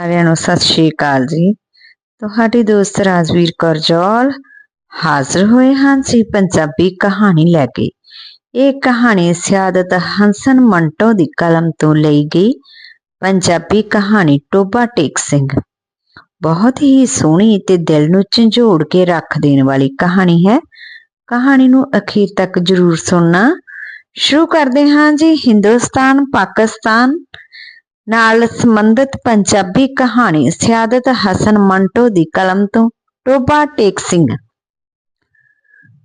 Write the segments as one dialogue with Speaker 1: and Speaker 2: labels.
Speaker 1: ਸਾਰਿਆਂ ਨੂੰ ਸਤਿ ਸ਼੍ਰੀ ਅਕਾਲ ਜੀ। ਤੁਹਾਡੀ ਦੋਸਤ ਰਾਜਵੀਰ ਕੌਰ ਜੌਲ ਹਾਜ਼ਰ ਹੋਏ ਹਨ ਜੀ ਪੰਜਾਬੀ ਕਹਾਣੀ ਲੈ ਕੇ। ਇਹ ਕਹਾਣੀ ਸਿਆਦਤ ਹੰਸਨ ਮੰਟੋ ਦੀ ਕਲਮ ਤੋਂ ਲਈ ਗਈ। ਪੰਜਾਬੀ ਕਹਾਣੀ ਟੋਬਾ ਟੇਕ ਸਿੰਘ। ਬਹੁਤ ਹੀ ਸੋਹਣੀ ਤੇ ਦਿਲ ਨੂੰ ਝੰਜੋੜ ਕੇ ਰੱਖ ਦੇਣ ਵਾਲੀ ਕਹਾਣੀ ਹੈ। ਕਹਾਣੀ ਨੂੰ ਅਖੀਰ ਤੱਕ ਜ਼ਰੂਰ ਸੁਣਨਾ। ਸ਼ੁਰੂ ਕਰਦੇ ਹਾਂ ਜੀ ਹਿੰਦੁਸਤਾਨ ਪਾਕਿਸਤਾਨ ਨਾਲ ਸੰਬੰਧਿਤ ਪੰਜਾਬੀ ਕਹਾਣੀ ਸਿਆਦਤ ਹਸਨ ਮੰਟੋ ਦੀ ਕਲਮ ਤੋਂ ਟੋਬਾ ਟੇਕ ਸਿੰਘ।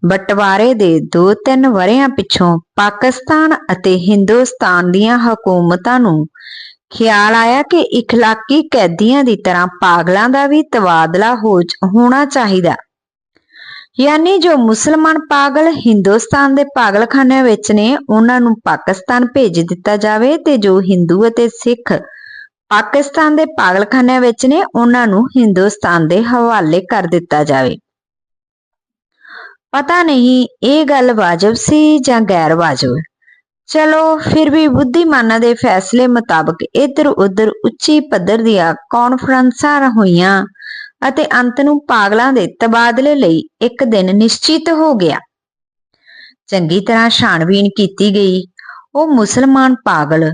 Speaker 1: ਬਟਵਾਰੇ ਦੇ 2-3 ਵਰਿਆਂ ਪਿੱਛੋਂ ਪਾਕਿਸਤਾਨ ਅਤੇ ਹਿੰਦੁਸਤਾਨ ਦੀਆਂ ਹਕੂਮਤਾਂ ਨੂੰ ਖਿਆਲ ਆਇਆ ਕਿ ਇਖਲਾਕੀ ਕੈਦੀਆਂ ਦੀ ਤਰ੍ਹਾਂ ਪਾਗਲਾਂ ਦਾ ਵੀ ਤਬਾਦਲਾ ਹੋ ਹੋਣਾ ਚਾਹੀਦਾ। ਯਾਨੀ ਜੋ ਮੁਸਲਮਾਨ ਪਾਗਲ ਹਿੰਦੁਸਤਾਨ ਦੇ ਪਾਗਲਖਾਨਿਆਂ ਵਿੱਚ ਨੇ, ਉਹਨਾਂ ਨੂੰ ਪਾਕਿਸਤਾਨ ਭੇਜ ਦਿੱਤਾ ਜਾਵੇ ਤੇ ਜੋ ਹਿੰਦੂ ਅਤੇ ਸਿੱਖ ਪਾਕਿਸਤਾਨ ਦੇ ਪਾਗਲਖਾਨਿਆਂ ਵਿੱਚ ਨੇ, ਉਹਨਾਂ ਨੂੰ ਹਿੰਦੁਸਤਾਨ ਦੇ ਹਵਾਲੇ ਕਰ ਦਿੱਤਾ ਜਾਵੇ। ਪਤਾ ਨਹੀਂ ਇਹ ਗੱਲ ਵਾਜਬ ਸੀ ਜਾਂ ਗੈਰ ਵਾਜਬ। ਚਲੋ, ਫਿਰ ਵੀ ਬੁੱਧੀਮਾਨਾਂ ਦੇ ਫੈਸਲੇ ਮੁਤਾਬਕ ਇੱਧਰ ਉੱਧਰ ਉੱਚੀ ਪੱਧਰ ਦੀਆਂ ਕਾਨਫਰੰਸਾਂ ਹੋਈਆਂ ਅਤੇ ਅੰਤ ਨੂੰ ਪਾਗਲਾਂ ਦੇ ਤਬਾਦਲੇ ਲਈ ਇੱਕ ਦਿਨ ਨਿਸ਼ਚਿਤ ਹੋ ਗਿਆ ਚੰਗੀ ਤਰ੍ਹਾਂ ਛਾਣਬੀਣ ਕੀਤੀ ਗਈ ਉਹ ਮੁਸਲਮਾਨ ਪਾਗਲ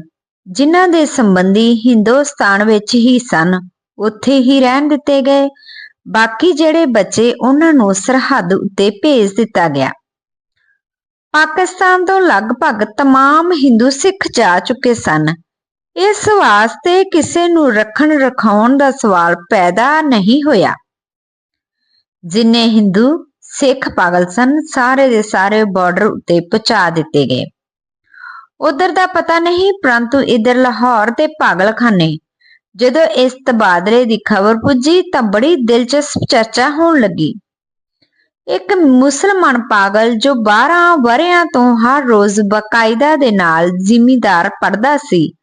Speaker 1: ਜਿਨ੍ਹਾਂ ਦੇ ਸੰਬੰਧੀ ਹਿੰਦੁਸਤਾਨ ਵਿੱਚ ਹੀ ਸਨ ਉੱਥੇ ਹੀ ਰਹਿਣ ਦਿੱਤੇ ਗਏ ਬਾਕੀ ਜਿਹੜੇ ਬੱਚੇ ਉਹਨਾਂ ਨੂੰ ਸਰਹੱਦ ਉੱਤੇ ਭੇਜ ਦਿੱਤਾ ਗਿਆ ਪਾਕਿਸਤਾਨ ਤੋਂ ਲਗਭਗ तमाम ਹਿੰਦੂ ਸਿੱਖ ਜਾ ਚੁੱਕੇ ਸਨ ਇਸ ਵਾਸਤੇ ਕਿਸੇ ਨੂੰ ਰੱਖਣ ਰਖਾਉਣ ਦਾ ਸਵਾਲ ਪੈਦਾ ਨਹੀਂ ਹੋਇਆ। ਜਿੰਨੇ ਹਿੰਦੂ, ਸਿੱਖ ਪਾਗਲ ਸਨ, ਸਾਰੇ ਦੇ ਸਾਰੇ ਬਾਰਡਰ ਉੱਤੇ ਪਹੁੰਚਾ ਦਿੱਤੇ ਗਏ। ਉਧਰ ਦਾ ਪਤਾ ਨਹੀਂ, ਪਰੰਤੂ ਇਧਰ ਲਾਹੌਰ ਤੇ ਪਾਗਲਖਾਨੇ, ਜਦੋਂ ਇਸ ਤਬਾਦਲੇ ਦੀ ਖਬਰ ਪੁੱਜੀ ਤਾਂ ਬੜੀ ਦਿਲਚਸਪ ਚਰਚਾ ਹੋਣ ਲੱਗੀ। ਇੱਕ ਮੁਸਲਮਾਨ ਪਾਗਲ ਜੋ 12 ਵਰਿਆਂ ਤੋਂ ਹਰ ਰੋਜ਼ ਬਕਾਇਦਾ ਦੇ ਨਾਲ ਜ਼ਿਮੀਦਾਰ ਪੜਦਾ ਸੀ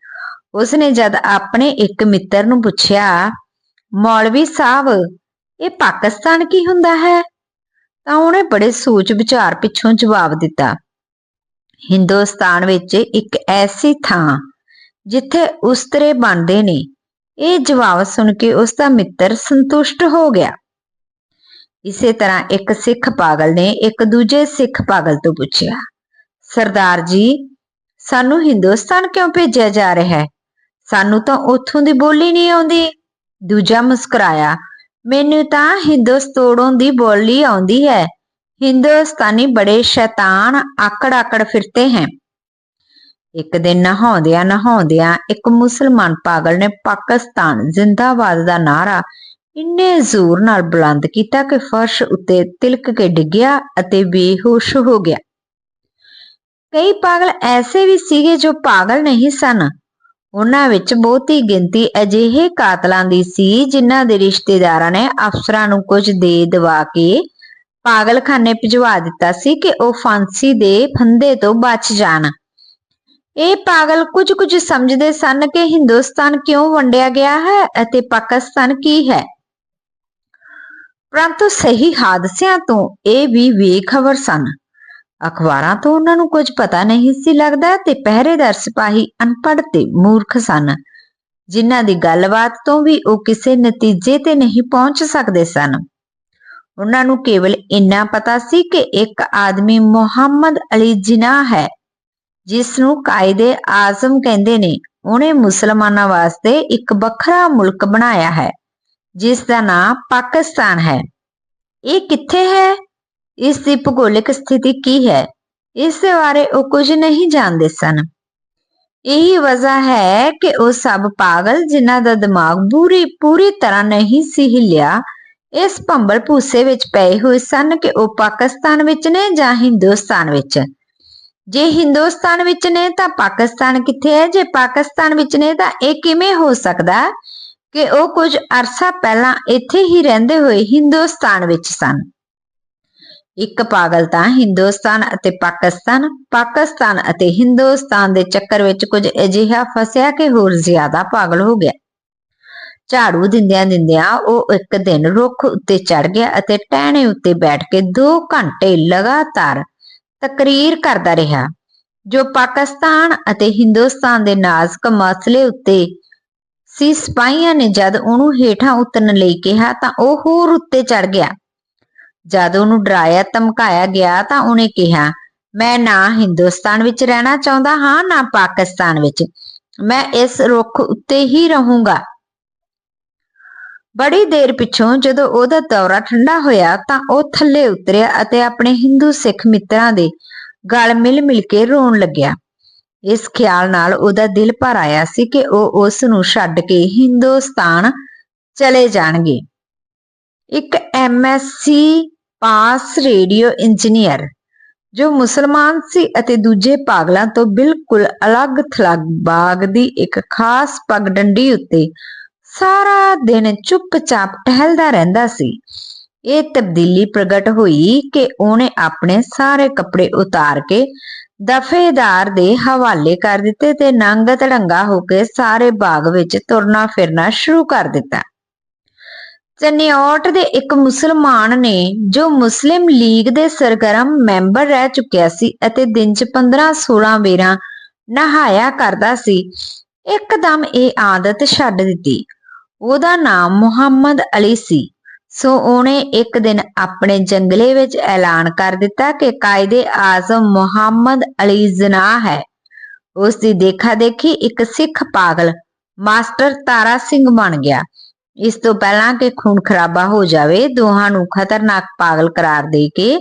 Speaker 1: ਉਸਨੇ ਜਦ ਆਪਣੇ ਇੱਕ ਮਿੱਤਰ ਨੂੰ ਪੁੱਛਿਆ, ਮੌਲਵੀ ਸਾਹਿਬ, ਇਹ ਪਾਕਿਸਤਾਨ ਕੀ ਹੁੰਦਾ ਹੈ? ਤਾਂ ਉਹਨੇ ਬੜੇ ਸੋਚ ਵਿਚਾਰ ਪਿੱਛੋਂ ਜਵਾਬ ਦਿੱਤਾ, ਹਿੰਦੁਸਤਾਨ ਵਿੱਚ ਇੱਕ ਐਸੀ ਥਾਂ ਜਿੱਥੇ ਉਸਤਰੇ ਬਣਦੇ ਨੇ। ਇਹ ਜਵਾਬ ਸੁਣ ਕੇ ਉਸ ਦਾ ਮਿੱਤਰ ਸੰਤੁਸ਼ਟ ਹੋ ਗਿਆ। ਇਸੇ ਤਰ੍ਹਾਂ ਇੱਕ ਸਿੱਖ ਪਾਗਲ ਨੇ ਇੱਕ ਦੂਜੇ ਸਿੱਖ ਪਾਗਲ ਤੋਂ ਪੁੱਛਿਆ, ਸਰਦਾਰ ਜੀ, ਸਾਨੂੰ ਹਿੰਦੁਸਤਾਨ ਕਿਉਂ ਭੇਜਿਆ ਜਾ ਰਿਹਾ ਹੈ? ਸਾਨੂੰ ਤਾਂ ਉੱਥੋਂ ਦੀ ਬੋਲੀ ਨਹੀਂ ਆਉਂਦੀ। ਦੂਜਾ ਮੁਸਕਰਾਇਆ, ਮੈਨੂੰ ਤਾਂ ਹਿੰਦੁਸਤਾਨੋਂ ਦੀ ਬੋਲੀ ਆਉਂਦੀ ਹੈ। ਹਿੰਦੁਸਤਾਨੀ ਬੜੇ ਸ਼ੈਤਾਨ ਆਕੜ ਆਕੜ ਫਿਰਤੇ हैं ਇੱਕ ਦਿਨ ਨਹਾਉਂਦਿਆਂ ਨਹਾਉਂਦਿਆਂ ਇੱਕ ਮੁਸਲਮਾਨ ਪਾਗਲ ਨੇ ਪਾਕਿਸਤਾਨ ਜ਼ਿੰਦਾਬਾਦ ਦਾ ਨਾਰਾ ਇੰਨੇ ਜ਼ੋਰ ਨਾਲ ਬੁਲੰਦ ਕੀਤਾ ਕਿ ਫਰਸ਼ ਉੱਤੇ ਤਿਲਕ ਕੇ ਡਿੱਗਿਆ ਅਤੇ ਬੇਹੋਸ਼ ਹੋ ਗਿਆ। ਕਈ ਪਾਗਲ ਐਸੇ ਵੀ ਸੀਗੇ ਜੋ ਪਾਗਲ ਨਹੀਂ ਸਨ। ਉਹਨਾਂ ਵਿੱਚ ਬਹੁਤੀ ਗਿਣਤੀ ਅਜਿਹੇ ਕਾਤਲਾਂ ਦੀ ਸੀ ਜਿਨ੍ਹਾਂ ਦੇ ਰਿਸ਼ਤੇਦਾਰਾਂ ਨੇ ਅਫਸਰਾਂ ਨੂੰ ਕੁਝ ਦੇ ਦਵਾ ਕੇ ਪਾਗਲਖਾਨੇ ਭਿਜਵਾ ਦਿੱਤਾ ਸੀ ਕਿ ਉਹ ਫਾਂਸੀ ਦੇ ਫੰਦੇ ਤੋਂ ਬਚ ਜਾਣ। ਇਹ ਪਾਗਲ ਕੁਝ ਕੁਝ ਸਮਝਦੇ ਸਨ ਕਿ ਹਿੰਦੁਸਤਾਨ ਕਿਉਂ ਵੰਡਿਆ ਗਿਆ ਹੈ ਅਤੇ ਪਾਕਿਸਤਾਨ ਕੀ ਹੈ। ਪਰੰਤੂ ਸਹੀ ਹਾਦਸਿਆਂ ਤੋਂ ਇਹ ਵੀ ਬੇਖਬਰ ਸਨ। ਅਖਬਾਰਾਂ ਤੋਂ ਉਹਨਾਂ ਨੂੰ ਕੁਝ ਪਤਾ ਨਹੀਂ ਸੀ ਲੱਗਦਾ ਤੇ ਪਹਿਰੇਦਾਰ ਸਿਪਾਹੀ ਅਨਪੜ੍ਹ ਤੇ ਮੂਰਖ ਸਨ। ਜਿਨ੍ਹਾਂ ਦੀ ਗੱਲਬਾਤ ਤੋਂ ਵੀ ਉਹ ਕਿਸੇ ਨਤੀਜੇ ਤੇ ਨਹੀਂ ਪਹੁੰਚ ਸਕਦੇ ਸਨ। ਉਹਨਾਂ ਨੂੰ ਕੇਵਲ ਇੰਨਾ ਪਤਾ ਸੀ ਕਿ ਇੱਕ ਆਦਮੀ ਮੁਹੰਮਦ ਅਲੀ ਜਿਨਾ ਹੈ, ਜਿਸ ਨੂੰ ਕਾਇਦੇ ਆਜ਼ਮ ਕਹਿੰਦੇ ਨੇ। ਉਹਨੇ ਮੁਸਲਮਾਨਾਂ ਵਾਸਤੇ ਇੱਕ ਵੱਖਰਾ ਮੁਲਕ ਬਣਾਇਆ ਹੈ, ਜਿਸ ਦਾ ਨਾਮ ਪਾਕਿਸਤਾਨ ਹੈ। ਇਹ ਕਿੱਥੇ ਹੈ? ਇਸ ਦੀ ਭੂਗੋਲਿਕ ਸਥਿਤੀ ਕੀ ਹੈ? ਇਸ ਦੇ ਬਾਰੇ ਉਹ ਕੁਝ ਨਹੀਂ ਜਾਣਦੇ ਸਨ। ਇਹੀ ਵਜ੍ਹਾ ਹੈ ਕਿ ਉਹ ਸਭ ਪਾਗਲ ਜਿਨ੍ਹਾਂ ਦਾ ਦਿਮਾਗ ਪੂਰੀ ਪੂਰੀ ਤਰ੍ਹਾਂ ਨਹੀਂ ਸੀ ਹਿੱਲਿਆ, ਇਸ ਭੰਬਲ ਭੂਸੇ ਵਿੱਚ ਪਏ ਹੋਏ ਸਨ ਕਿ ਉਹ ਪਾਕਿਸਤਾਨ ਵਿੱਚ ਨੇ ਜਾਂ ਹਿੰਦੁਸਤਾਨ ਵਿੱਚ। ਜੇ ਹਿੰਦੁਸਤਾਨ ਵਿੱਚ ਨੇ ਤਾਂ ਪਾਕਿਸਤਾਨ ਕਿੱਥੇ ਹੈ? ਜੇ ਪਾਕਿਸਤਾਨ ਵਿੱਚ ਨੇ ਤਾਂ ਇਹ ਕਿਵੇਂ ਹੋ ਸਕਦਾ ਕਿ ਉਹ ਕੁਝ ਅਰਸਾ ਪਹਿਲਾਂ ਇੱਥੇ ਹੀ ਰਹਿੰਦੇ ਹੋਏ ਹਿੰਦੁਸਤਾਨ ਵਿੱਚ ਸਨ? ਇੱਕ ਪਾਗਲ ਤਾਂ ਹਿੰਦੁਸਤਾਨ ਅਤੇ ਪਾਕਿਸਤਾਨ ਪਾਕਿਸਤਾਨ ਅਤੇ ਹਿੰਦੁਸਤਾਨ ਦੇ ਚੱਕਰ ਵਿੱਚ ਕੁਝ ਅਜਿਹਾ ਫਸਿਆ ਕਿ ਹੋਰ ਜ਼ਿਆਦਾ ਪਾਗਲ ਹੋ ਗਿਆ। ਝਾੜੂ ਦਿੰਦਿਆਂ ਦਿੰਦਿਆਂ ਉਹ ਇੱਕ ਦਿਨ ਰੁੱਖ ਉੱਤੇ ਚੜ ਗਿਆ ਅਤੇ ਟਹਿਣੇ ਉੱਤੇ ਬੈਠ ਕੇ 2 ਘੰਟੇ ਲਗਾਤਾਰ ਤਕਰੀਰ ਕਰਦਾ ਰਿਹਾ, ਜੋ ਪਾਕਿਸਤਾਨ ਅਤੇ ਹਿੰਦੁਸਤਾਨ ਦੇ ਨਾਜ਼ੁਕ ਮਸਲੇ ਉੱਤੇ ਸੀ। ਸਿਪਾਹੀਆਂ ਨੇ ਜਦ ਉਹਨੂੰ ਹੇਠਾਂ ਉਤਰਨ ਲਈ ਕਿਹਾ ਤਾਂ ਉਹ ਹੋਰ ਉੱਤੇ ਚੜ ਗਿਆ। ਜਦ ਉਹਨੂੰ ਡਰਾਇਆ, ਧਮਕਾਇਆ ਗਿਆ ਤਾਂ ਉਹਨੇ ਕਿਹਾ, ਮੈਂ ਨਾ ਹਿੰਦੁਸਤਾਨ ਵਿੱਚ ਰਹਿਣਾ ਚਾਹੁੰਦਾ ਹਾਂ, ਨਾ ਪਾਕਿਸਤਾਨ ਵਿੱਚ। ਮੈਂ ਇਸ ਰੁੱਖ ਉੱਤੇ ਹੀ ਰਹੂੰਗਾ। ਬੜੀ ਦੇਰ ਪਿੱਛੋਂ ਜਦੋਂ ਉਹਦਾ ਦੌਰਾ ਠੰਡਾ ਹੋਇਆ ਤਾਂ ਉਹ ਥੱਲੇ ਉਤਰਿਆ ਅਤੇ ਆਪਣੇ ਹਿੰਦੂ ਸਿੱਖ ਮਿੱਤਰਾਂ ਦੇ ਗਲ ਮਿਲ ਮਿਲ ਕੇ ਰੋਣ ਲੱਗਿਆ। ਇਸ ਖਿਆਲ ਨਾਲ ਉਹਦਾ ਦਿਲ ਭਰ ਆਇਆ ਸੀ ਕਿ ਉਹ ਉਸ ਨੂੰ ਛੱਡ ਕੇ ਹਿੰਦੁਸਤਾਨ ਚਲੇ ਜਾਣਗੇ। ਇੱਕ ਐਮਐਸਸੀ ਪਾਸ ਰੇਡੀਓ ਇੰਜੀਨੀਅਰ, ਜੋ ਮੁਸਲਮਾਨ ਸੀ ਅਤੇ ਦੂਜੇ ਪਾਗਲਾਂ ਤੋਂ ਬਿਲਕੁਲ ਅਲੱਗ ਥਲੱਗ ਬਾਗ ਦੀ ਇੱਕ ਖਾਸ ਪਗਡੰਡੀ ਉੱਤੇ ਸਾਰਾ ਦਿਨ ਚੁੱਪਚਾਪ ਟਹਿਲਦਾ ਰਹਿੰਦਾ ਸੀ। ਇਹ ਤਬਦੀਲੀ ਪ੍ਰਗਟ ਹੋਈ ਕਿ ਉਹਨੇ ਆਪਣੇ ਸਾਰੇ ਕੱਪੜੇ ਉਤਾਰ ਕੇ ਦਫੇਦਾਰ ਦੇ ਹਵਾਲੇ ਕਰ ਦਿੱਤੇ ਤੇ ਨੰਗ ਤੜੰਗਾ ਹੋ ਕੇ ਸਾਰੇ ਬਾਗ ਵਿੱਚ ਤੁਰਨਾ ਫਿਰਨਾ ਸ਼ੁਰੂ ਕਰ ਦਿੱਤਾ। ਚਨਿਓਟ ਦੇ ਇੱਕ ਮੁਸਲਮਾਨ ਨੇ ਜੋ ਮੁਸਲਿਮ ਲੀਗ ਦੇ ਸਰਗਰਮ ਮੈਂਬਰ ਰਹਿ ਚੁੱਕਿਆ ਸੀ ਅਤੇ ਦਿਨ 'ਚ 15-16 ਵੇਰਾਂ ਨਹਾਇਆ ਕਰਦਾ ਸੀ, ਇੱਕਦਮ ਇਹ ਆਦਤ ਛੱਡ ਦਿੱਤੀ। ਉਹਦਾ ਨਾਮ ਮੁਹੰਮਦ ਅਲੀ ਸੀ। ਸੋ ਉਹਨੇ ਇੱਕ ਦਿਨ ਆਪਣੇ ਜੰਗਲੇ ਵਿੱਚ ਐਲਾਨ ਕਰ ਦਿੱਤਾ ਕਿ ਕਾਇਦੇ ਆਜ਼ਮ ਮੁਹੰਮਦ ਅਲੀ ਜ਼ਨਾਹ ਹੈ। ਉਸ ਦੀ ਦੇਖਾ ਦੇਖੀ ਇੱਕ ਸਿੱਖ ਪਾਗਲ, ਮਾਸਟਰ ਤਾਰਾ ਸਿੰਘ ਬਣ ਗਿਆ। ਇਸ ਤੋਂ ਪਹਿਲਾਂ ਕਿ ਖੂਨ ਖਰਾਬਾ ਹੋ ਜਾਵੇ, ਦੋਹਾਂ ਨੂੰ ਖਤਰਨਾਕ ਪਾਗਲ ਕਰਾਰ ਦੇ ਕੇ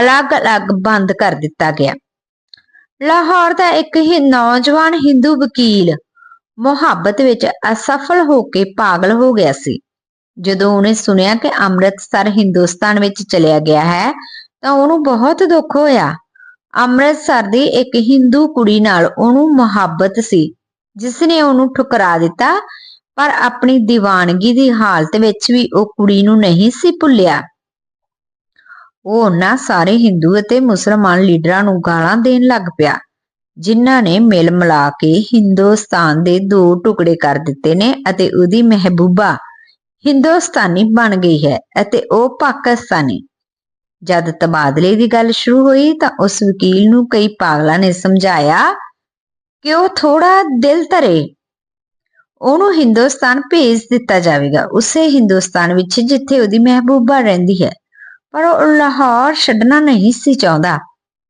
Speaker 1: ਅਲੱਗ-ਅਲੱਗ ਬੰਦ ਕਰ ਦਿੱਤਾ ਗਿਆ। ਲਾਹੌਰ ਦਾ ਇੱਕ ਹੀ, ਨੌਜਵਾਨ ਹਿੰਦੂ ਵਕੀਲ ਮੁਹੱਬਤ ਵਿੱਚ ਅਸਫਲ ਹੋ ਕੇ ਪਾਗਲ ਹੋ ਗਿਆ ਸੀ। ਜਦੋਂ ਉਹਨੇ ਸੁਣਿਆ ਕਿ ਅੰਮ੍ਰਿਤਸਰ ਹਿੰਦੁਸਤਾਨ ਵਿੱਚ ਚਲਿਆ ਗਿਆ ਹੈ, ਤਾਂ ਉਹਨੂੰ ਬਹੁਤ ਦੁੱਖ ਹੋਇਆ। ਅੰਮ੍ਰਿਤਸਰ ਦੀ ਇੱਕ ਹਿੰਦੂ ਕੁੜੀ ਨਾਲ ਉਹਨੂੰ ਮੁਹੱਬਤ ਸੀ ਜਿਸ ਨੇ ਉਹਨੂੰ ਠੁਕਰਾ ਦਿੱਤਾ ਪਰ ਆਪਣੀ دیਵਾਨਗੀ ਦੀ ਹਾਲਤ ਵਿੱਚ ਵੀ ਉਹ ਕੁੜੀ ਨੂੰ ਨਹੀਂ ਸੀ ਭੁੱਲਿਆ। ਉਹ ਉਹਨਾਂ ਸਾਰੇ ਹਿੰਦੂ ਅਤੇ ਮੁਸਲਮਾਨ ਲੀਡਰਾਂ ਨੂੰ ਗਾਲਾਂ ਦੇਣ ਲੱਗ ਪਿਆ, ਜਿਨ੍ਹਾਂ ਨੇ ਮਿਲ ਮਿਲਾ ਕੇ ਹਿੰਦੁਸਤਾਨ ਦੇ ਦੋ ਟੁਕੜੇ ਕਰ ਦਿੱਤੇ ਨੇ ਅਤੇ ਉਹਦੀ ਮਹਿਬੂਬਾ ਹਿੰਦੁਸਤਾਨੀ ਬਣ ਗਈ ਹੈ ਅਤੇ ਉਹ ਪਾਕਿਸਤਾਨੀ। ਜਦ ਤਬਾਦਲੇ ਦੀ ਗੱਲ ਸ਼ੁਰੂ ਹੋਈ ਤਾਂ ਉਸ ਵਕੀਲ ਨੂੰ ਕਈ ਪਾਗਲਾਂ ਨੇ ਸਮਝਾਇਆ ਕਿ ਉਹ ਥੋੜਾ ਦਿਲ ਧਰੇ? ਉਹਨੂੰ ਹਿੰਦੁਸਤਾਨ ਭੇਜ ਦਿੱਤਾ ਜਾਵੇਗਾ। ਉਸੇ ਹਿੰਦੁਸਤਾਨ ਵਿੱਚ ਜਿੱਥੇ ਉਹਦੀ ਮਹਿਬੂਬਾ ਰਹਿੰਦੀ ਹੈ। ਪਰ ਉਹ ਲਾਹੌਰ ਛੱਡਣਾ ਨਹੀਂ ਸੀ ਚਾਹੁੰਦਾ।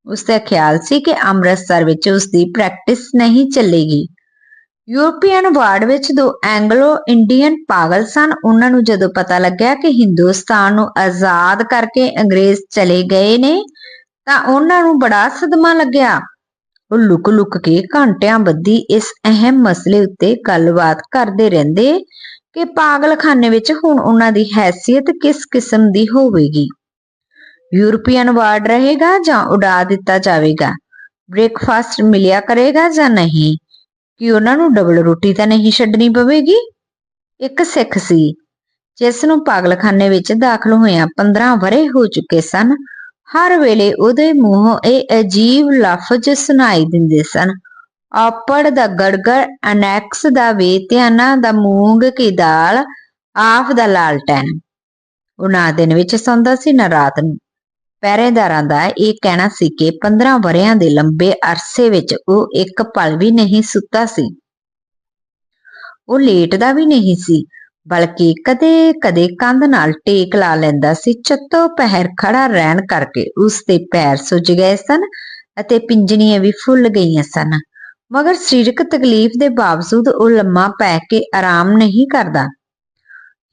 Speaker 1: ਉਸ ਦਾ ਖਿਆਲ ਸੀ ਕਿ ਅੰਮ੍ਰਿਤਸਰ ਵਿੱਚ ਉਸ ਦੀ ਪ੍ਰੈਕਟਿਸ ਨਹੀਂ ਚੱਲੇਗੀ। ਯੂਰਪੀਅਨ ਵਾਰਡ ਵਿੱਚ ਦੋ ਐਂਗਲੋ ਇੰਡੀਅਨ ਪਾਗਲ ਸਨ। ਉਹਨਾਂ ਨੂੰ ਜਦੋਂ ਪਤਾ ਲੱਗਿਆ ਕਿ ਹਿੰਦੁਸਤਾਨ ਨੂੰ ਆਜ਼ਾਦ ਕਰਕੇ ਅੰਗਰੇਜ਼ ਚਲੇ ਗਏ ਨੇ, ਤਾਂ ਉਹਨਾਂ ਨੂੰ ਬੜਾ ਸਦਮਾ ਲੱਗਿਆ। ਉਹ ਲੁਕ ਲੁਕ ਕੇ ਘੰਟਿਆਂ ਬੱਧੀ ਇਸ ਅਹਿਮ ਮਸਲੇ ਉੱਤੇ ਗੱਲਬਾਤ ਕਰਦੇ ਰਹਿੰਦੇ ਕਿ ਪਾਗਲਖਾਨੇ ਵਿੱਚ ਹੁਣ ਉਹਨਾਂ ਦੀ ਹੈਸੀਅਤ ਕਿਸ ਕਿਸਮ ਦੀ ਹੋਵੇਗੀ? ਯੂਰਪੀਅਨ ਵਾਰਡ ਰਹੇਗਾ ਜਾਂ ਉਡਾ ਦਿੱਤਾ ਜਾਵੇਗਾ? ਬ੍ਰੇਕਫਾਸਟ ਮਿਲਿਆ ਕਰੇਗਾ ਜਾਂ ਨਹੀਂ? ਕਿ ਉਹਨਾਂ ਨੂੰ ਡਬਲ ਰੋਟੀ ਤਾਂ ਨਹੀਂ ਛੱਡਣੀ ਪਵੇਗੀ? ਇੱਕ ਸਿੱਖ ਸੀ, ਜਿਸ ਨੂੰ ਪਾਗਲਖਾਨੇ ਵਿੱਚ ਦਾਖਲ ਹੋਇਆ 15 ਵਰੇ ਹੋ ਚੁੱਕੇ ਸਨ ਹਰ ਵੇਲੇ ਉਹਦੇ ਮੂੰਹੋਂ ਇਹ ਅਜੀਬ ਲਫ਼ਜ਼ ਸੁਣਾਈ ਦਿੰਦੇ ਸਨ। ਆਪੜ ਦਾ ਗੜਗੜ, annexe the ਵੇਤਿਆਨਾ the moong Ki dal of ਦਾ ਲਾਲਟੈਨ ਉਹਨਾਂ ਦਿਨ ਵਿੱਚ ਸੌਂਦਾ ਸੀ, ਨਾ ਰਾਤ ਨੂੰ। ਪਹਿਰੇਦਾਰਾਂ ਦਾ ਇਹ ਕਹਿਣਾ ਸੀ ਕਿ 15 ਵਰਿਆਂ ਦੇ ਲੰਬੇ ਅਰਸੇ ਵਿੱਚ ਉਹ ਇੱਕ ਪਲ ਵੀ ਨਹੀਂ ਸੁੱਤਾ ਸੀ। ਉਹ ਲੇਟਦਾ ਵੀ ਨਹੀਂ ਸੀ। ਬਲਕਿ ਕਦੇ-ਕਦੇ ਕੰਧ ਨਾਲ ਟੇਕ ਲਾ ਲੈਂਦਾ ਸੀ, ਚੱਤੋ ਪਹਿਰ ਖੜਾ ਰਹਿਣ ਕਰਕੇ ਉਸ ਦੇ ਪੈਰ ਸੁੱਜ ਗਏ ਸਨ ਅਤੇ ਪਿੰਜਣੀਆਂ ਵੀ ਫੁੱਲ ਗਈਆਂ ਸਨ। ਮਗਰ ਸਰੀਰਕ ਤਕਲੀਫ ਦੇ ਬਾਵਜੂਦ ਉਹ ਲੰਮਾ ਪੈ ਕੇ ਆਰਾਮ ਨਹੀਂ ਕਰਦਾ।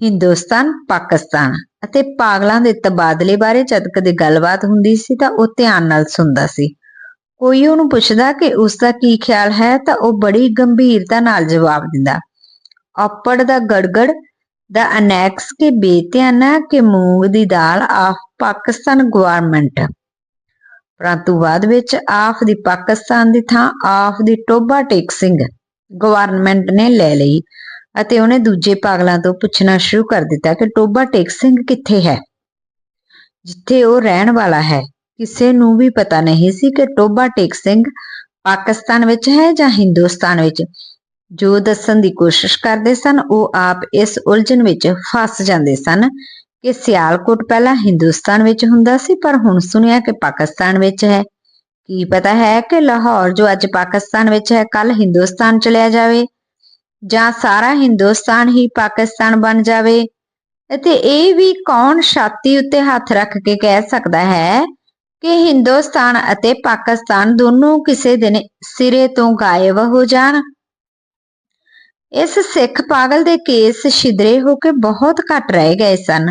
Speaker 1: ਹਿੰਦੁਸਤਾਨ, ਪਾਕਿਸਤਾਨ ਅਤੇ ਪਾਗਲਾਂ ਦੇ ਤਬਾਦਲੇ ਬਾਰੇ ਜਦ ਕਦੇ ਗੱਲਬਾਤ ਹੁੰਦੀ ਸੀ ਤਾਂ ਉਹ ਧਿਆਨ ਨਾਲ ਸੁਣਦਾ ਸੀ। ਕੋਈ ਉਹਨੂੰ ਪੁੱਛਦਾ ਕਿ ਉਸ ਦਾ ਕੀ ਖਿਆਲ ਹੈ ਤਾਂ ਉਹ ਬੜੀ ਗੰਭੀਰਤਾ ਨਾਲ ਜਵਾਬ ਦਿੰਦਾ। ਆਪੜ ਦਾ ਗੜਗੜ ਦਾ ਅਨੈਕਸ ਕੇ ਬੇਤਿਆਨਾ ਕੇ ਮੂੰਗ ਦੀ ਦਾਲ ਆਫ ਪਾਕਿਸਤਾਨ ਗਵਰਨਮੈਂਟ। ਪਰੰਤੂ ਬਾਅਦ ਵਿੱਚ ਆਫ ਦੀ ਪਾਕਿਸਤਾਨ ਦੀ ਥਾਂ ਆਫ ਦੀ ਟੋਬਾ ਟੇਕ ਸਿੰਘ ਗਵਰਨਮੈਂਟ ਨੇ ਲੈ ਲਈ ਅਤੇ ਉਹਨੇ ਦੂਜੇ ਪਾਗਲਾਂ ਤੋਂ ਪੁੱਛਣਾ ਸ਼ੁਰੂ ਕਰ ਦਿੱਤਾ ਕਿ ਟੋਬਾ ਟੇਕ ਸਿੰਘ ਕਿੱਥੇ ਹੈ? ਜਿੱਥੇ ਉਹ ਰਹਿਣ ਵਾਲਾ ਹੈ। ਕਿਸੇ ਨੂੰ ਵੀ ਪਤਾ ਨਹੀਂ ਸੀ ਕਿ ਟੋਬਾ ਟੇਕ ਸਿੰਘ ਪਾਕਿਸਤਾਨ ਵਿੱਚ ਹੈ ਜਾਂ ਹਿੰਦੁਸਤਾਨ ਵਿੱਚ। ਜੋ ਦੱਸਣ ਦੀ ਕੋਸ਼ਿਸ਼ ਕਰਦੇ ਸਨ, ਉਹ ਆਪ ਇਸ ਉਲਝਣ ਵਿੱਚ ਫਸ ਜਾਂਦੇ ਸਨ ਕਿ ਸਿਆਲਕੋਟ ਪਹਿਲਾਂ ਹਿੰਦੁਸਤਾਨ ਵਿੱਚ ਹੁੰਦਾ ਸੀ, ਪਰ ਹੁਣ ਸੁਣਿਆ ਕਿ ਪਾਕਿਸਤਾਨ ਵਿੱਚ ਹੈ। ਕੀ ਪਤਾ ਹੈ ਕਿ ਲਾਹੌਰ, ਜੋ ਅੱਜ ਪਾਕਿਸਤਾਨ ਵਿੱਚ ਹੈ ਕੱਲ ਹਿੰਦੁਸਤਾਨ ਚਲਿਆ ਜਾਵੇ ਜਾਂ ਸਾਰਾ ਹਿੰਦੁਸਤਾਨ ਹੀ ਪਾਕਿਸਤਾਨ ਬਣ ਜਾਵੇ। ਅਤੇ ਇਹ ਵੀ ਕੌਣ ਛਾਤੀ ਉੱਤੇ ਹੱਥ ਰੱਖ ਕੇ ਕਹਿ ਸਕਦਾ ਹੈ ਕਿ ਹਿੰਦੁਸਤਾਨ ਅਤੇ ਪਾਕਿਸਤਾਨ ਦੋਨੋਂ ਕਿਸੇ ਦਿਨ ਸਿਰੇ ਤੋਂ ਗਾਇਬ ਹੋ ਜਾਣ? ਇਸ ਸਿੱਖ ਪਾਗਲ ਦੇ ਕੇਸ ਛਿਦਰੇ ਹੋ ਕੇ ਬਹੁਤ ਘੱਟ ਰਹਿ ਗਏ ਸਨ,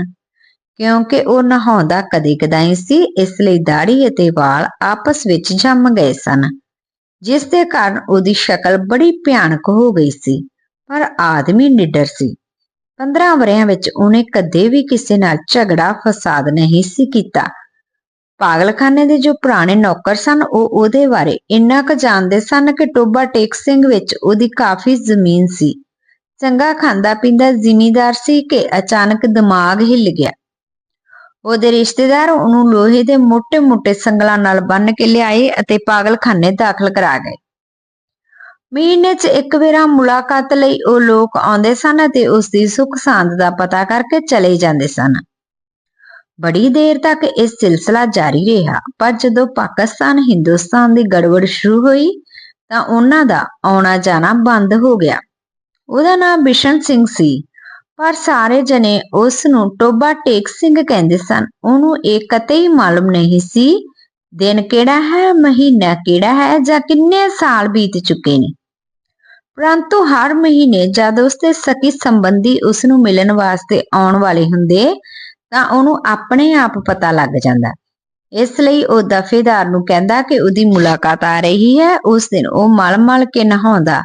Speaker 1: ਕਿਉਂਕਿ ਉਹ ਨਹਾਉਂਦਾ ਕਦੇ ਕਦਾਈ ਸੀ, ਇਸ ਲਈ ਦਾੜੀ ਅਤੇ ਵਾਲ ਆਪਸ ਵਿੱਚ ਜੰਮ ਗਏ ਸਨ, ਜਿਸ ਦੇ ਕਾਰਨ ਉਹਦੀ ਸ਼ਕਲ ਬੜੀ ਭਿਆਨਕ ਹੋ ਗਈ ਸੀ, ਪਰ ਆਦਮੀ ਨਿਡਰ ਸੀ। 15 ਵਰਿਆਂ ਵਿੱਚ ਉਹਨੇ ਕਦੇ ਵੀ ਕਿਸੇ ਨਾਲ ਝਗੜਾ, ਫਸਾਦ ਨਹੀਂ ਸੀ ਕੀਤਾ। ਪਾਗਲਖਾਨੇ ਦੇ ਜੋ ਪੁਰਾਣੇ ਨੌਕਰ ਸਨ, ਉਹ ਉਹਦੇ ਬਾਰੇ ਇੰਨਾ ਕੁ ਜਾਣਦੇ ਸਨ ਕਿ ਟੋਬਾ ਟੇਕ ਸਿੰਘ ਵਿੱਚ ਉਹਦੀ ਕਾਫੀ ਜ਼ਮੀਨ ਸੀ। ਚੰਗਾ ਖਾਂਦਾ ਪੀਂਦਾ ਜ਼ਿਮੀਦਾਰ ਸੀ ਕਿ ਅਚਾਨਕ ਦਿਮਾਗ ਹਿੱਲ ਗਿਆ। ਉਹਦੇ ਰਿਸ਼ਤੇਦਾਰ ਉਹਨੂੰ ਲੋਹੇ ਦੇ ਮੋਟੇ ਮੋਟੇ ਸੰਗਲਾਂ ਨਾਲ ਬੰਨ ਕੇ ਲਿਆਏ ਅਤੇ ਪਾਗਲਖਾਨੇ ਦਾਖਲ ਕਰਾ ਗਏ। ਮਹੀਨੇ 'ਚ ਇੱਕ ਵਾਰਾ ਮੁਲਾਕਾਤ ਲਈ ਉਹ ਲੋਕ ਆਉਂਦੇ ਸਨ ਅਤੇ ਉਸ ਦੀ ਸੁੱਖ ਸਾਂਦ ਦਾ ਪਤਾ ਕਰਕੇ ਚਲੇ ਜਾਂਦੇ ਸਨ। ਬੜੀ ਦੇਰ ਤੱਕ ਇਹ ਸਿਲਸਿਲਾ ਜਾਰੀ ਰਿਹਾ। ਪਰ ਜਦੋਂ ਪਾਕਿਸਤਾਨ ਹਿੰਦੁਸਤਾਨ ਦੀ ਗੜਬੜ ਸ਼ੁਰੂ ਹੋਈ, ਤਾਂ ਉਹਨਾਂ ਦਾ ਆਉਣਾ ਜਾਣਾ ਬੰਦ ਹੋ ਗਿਆ। ਉਹਦਾ ਨਾਮ ਬਿਸ਼ਨ ਸਿੰਘ ਸੀ। ਪਰ ਸਾਰੇ ਜਣੇ ਉਸ ਨੂੰ ਟੋਬਾ ਟੇਕ ਸਿੰਘ ਕਹਿੰਦੇ ਸਨ। ਉਹਨੂੰ ਇਹ ਕਤੇ ਹੀ ਮਾਲੂਮ ਨਹੀਂ ਸੀ, ਦਿਨ ਕਿਹੜਾ ਹੈ, ਮਹੀਨਾ ਕਿਹੜਾ ਹੈ, ਜਾਂ ਕਿੰਨੇ ਸਾਲ ਬੀਤ ਚੁੱਕੇ ਨੇ। ਪਰੰਤੂ ਹਰ ਮਹੀਨੇ ਜਦ ਉਸਦੇ ਸਕੀ ਸੰਬੰਧੀ ਉਸ ਨੂੰ ਮਿਲਣ ਵਾਸਤੇ ਆਉਣ ਵਾਲੇ ਹੁੰਦੇ ਤਾਂ ਉਹਨੂੰ ਆਪਣੇ ਆਪ ਪਤਾ ਲੱਗ ਜਾਂਦਾ। ਇਸ ਲਈ ਉਹ ਦਫੇਦਾਰ ਨੂੰ ਕਹਿੰਦਾ ਕਿ ਉਹਦੀ ਮੁਲਾਕਾਤ ਆ ਰਹੀ ਹੈ। ਉਸ ਦਿਨ ਉਹ ਮਲ-ਮਲ ਕੇ ਨਹਾਉਂਦਾ।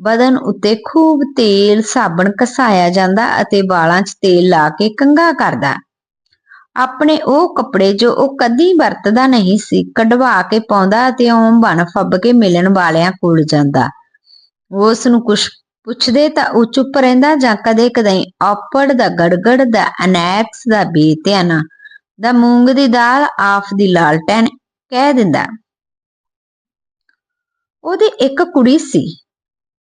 Speaker 1: ਬਦਨ ਉੱਤੇ ਖੂਬ ਤੇਲ, ਸਾਬਣ ਘਸਾਇਆ ਜਾਂਦਾ ਅਤੇ ਵਾਲਾਂ 'ਚ ਤੇਲ ਲਾ ਕੇ ਕੰਘਾ ਕਰਦਾ। ਆਪਣੇ ਉਹ ਕੱਪੜੇ ਜੋ ਉਹ ਕਦੀ ਵਰਤਦਾ ਨਹੀਂ ਸੀ, ਕਢਵਾ ਕੇ ਪਾਉਂਦਾ ਅਤੇ ਓਮ ਬਣ ਫੱਬ ਕੇ ਮਿਲਣ ਵਾਲਿਆਂ ਕੋਲ ਜਾਂਦਾ। ਉਸ ਨੂੰ ਕੁਛ ਪੁੱਛਦੇ ਤਾਂ ਉਹ ਚੁੱਪ ਰਹਿੰਦਾ ਜਾਂ ਕਦੇ ਕਦੇ ਆਪੜ ਦਾ, ਗੜਗੜ ਦਾ, ਅਨੈਕਸ ਦਾ ਬੇਤਿਆਨਾ ਦਾ ਮੂੰਗ ਦੀ ਦਾਲ ਆਫ ਦੀ ਲਾਲਟੈਨ ਕਹਿ ਦਿੰਦਾ। ਉਹਦੀ ਇੱਕ ਕੁੜੀ ਸੀ,